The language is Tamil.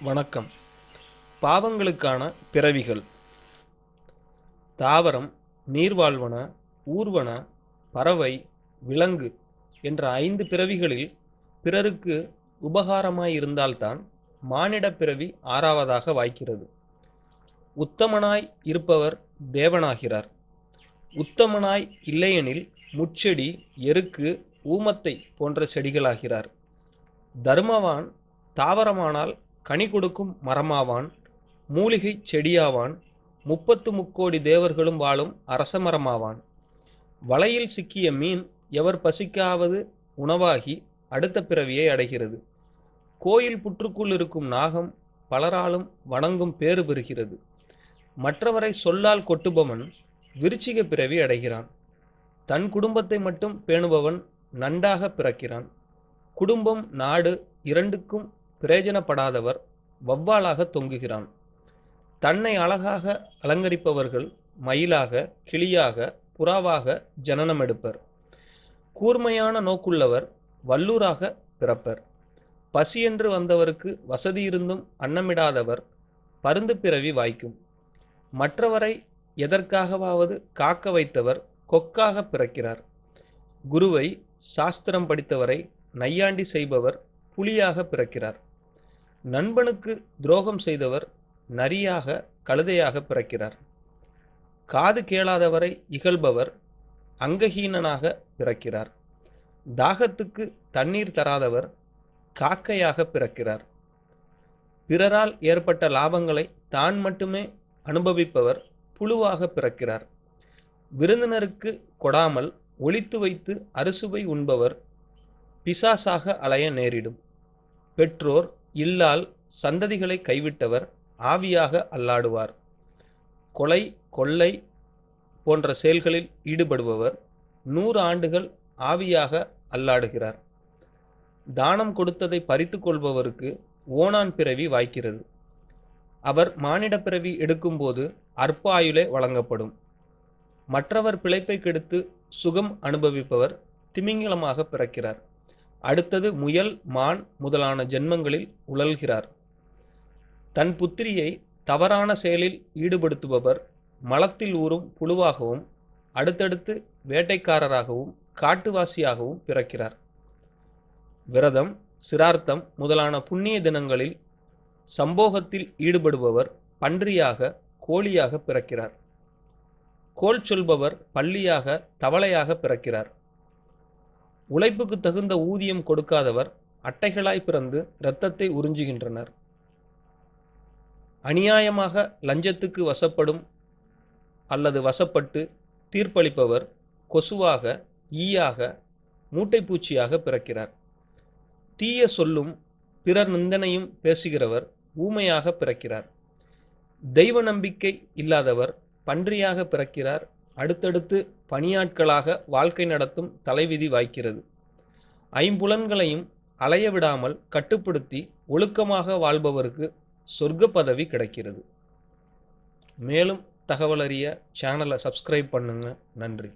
வணக்கம். பாவங்களுக்கான பிறவிகள். தாவரம் நீர்வாழ்வன ஊர்வன பறவை விலங்கு என்ற ஐந்து பிறவிகளில் பிறருக்கு உபகாரமாய் இருந்தால்தான் மானிடப் பிறவி ஆறாவதாக வாய்க்கிறது. உத்தமனாய் இருப்பவர் தேவனாகிறார். உத்தமனாய் இல்லையெனில் முட்செடி எருக்கு ஊமத்தை போன்ற செடிகளாகிறார். தர்மவான் தாவரமானால் கனி கொடுக்கும் மரமாவான் மூலிகை செடியாவான் முப்பத்து முக்கோடி தேவர்களும் வாழும் அரசமரமாவான் வலையில் சிக்கிய மீன் எவர் பசிக்காவது உணவாகி அடுத்த பிறவியை அடைகிறது. கோயில் புற்றுக்குள் இருக்கும் நாகம் பலராலும் வணங்கும் பேறு பெறுகிறது. மற்றவரை சொல்லால் கொட்டுபவன் விருச்சிக பிறவி அடைகிறான். தன் குடும்பத்தை மட்டும் பேணுபவன் நன்றாக பிறக்கிறான். குடும்பம் நாடு இரண்டுக்கும் பிரயோஜனப்படாதவர் வவ்வாலாக தொங்குகிறான். தன்னை அழகாக அலங்கரிப்பவர்கள் மயிலாக கிளியாக புறாவாக ஜனனம் எடுப்பர். கூர்மையான நோக்குள்ளவர் வல்லூராக பிறப்பர். பசியென்று வந்தவருக்கு வசதி இருந்தும் அன்னமிடாதவர் பருந்து பிறவி வாய்க்கும். மற்றவரை எதற்காகவாவது காக்க வைத்தவர் கொக்காக பிறக்கிறார். குருவை சாஸ்திரம் படித்தவரை நையாண்டி செய்பவர் புலியாக பிறக்கிறார். நண்பனுக்கு துரோகம் செய்தவர் நரியாக கழுதையாக பிறக்கிறார். காது கேளாதவரை இகழ்பவர் அங்கஹீனனாக பிறக்கிறார். தாகத்துக்கு தண்ணீர் தராதவர் காக்கையாக பிறக்கிறார். பிறரால் ஏற்பட்ட லாபங்களை தான் மட்டுமே அனுபவிப்பவர் புழுவாக பிறக்கிறார். விருந்தினருக்கு கொடாமல் ஒழித்து வைத்து அறுசுவை உண்பவர் பிசாசாக அலைய நேரிடும். பெற்றோர் இல்லால் சந்ததிகளை கைவிட்டவர் ஆவியாக அல்லாடுவார். கொலை கொள்ளை போன்ற செயல்களில் ஈடுபடுபவர் நூறு ஆண்டுகள் ஆவியாக அல்லாடுகிறார். தானம் கொடுத்ததை பறித்து கொள்பவருக்கு ஓனான் பிறவி வாய்க்கிறது. அவர் மானிட பிறவி எடுக்கும்போது அற்ப ஆயுளே வழங்கப்படும். மற்றவர் பிழைப்பை கெடுத்து சுகம் அனுபவிப்பவர் திமிங்கிலமாக பிறக்கிறார். அடுத்தது முயல் மான் முதலான ஜென்மங்களில் உழல்கிறார். தன் புத்திரியை தவறான செயலில் ஈடுபடுத்துபவர் மலத்தில் ஊறும் புழுவாகவும் அடுத்தடுத்து வேட்டைக்காரராகவும் காட்டுவாசியாகவும் பிறக்கிறார். விரதம் சிரார்த்தம் முதலான புண்ணிய தினங்களில் சம்போகத்தில் ஈடுபடுபவர் பன்றியாக கோழியாக பிறக்கிறார். கோல் சொல்பவர் பள்ளியாக தவளையாக பிறக்கிறார். உழைப்புக்கு தகுந்த ஊதியம் கொடுக்காதவர் அட்டைகளாய் பிறந்து இரத்தத்தை உறிஞ்சுகின்றனர். அநியாயமாக லஞ்சத்துக்கு வசப்படும் அல்லது வசப்பட்டு தீர்ப்பளிப்பவர் கொசுவாக ஈயாக மூட்டைப்பூச்சியாக பிறக்கிறார். தீய சொல்லும் பிறர் நிந்தனையும் பேசுகிறவர் ஊமையாக பிறக்கிறார். தெய்வ நம்பிக்கை இல்லாதவர் பன்றியாக பிறக்கிறார். அடுத்தடுத்து பணியாட்களாக வாழ்க்கை நடத்தும் தலைவிதி வாய்க்கிறது. ஐம்புலன்களையும் அலைய விடாமல் கட்டுப்படுத்தி ஒழுக்கமாக வாழ்பவருக்கு சொர்க்க பதவி கிடைக்கிறது. மேலும் தகவல் அறிய சேனலை சப்ஸ்கிரைப் பண்ணுங்க. நன்றி.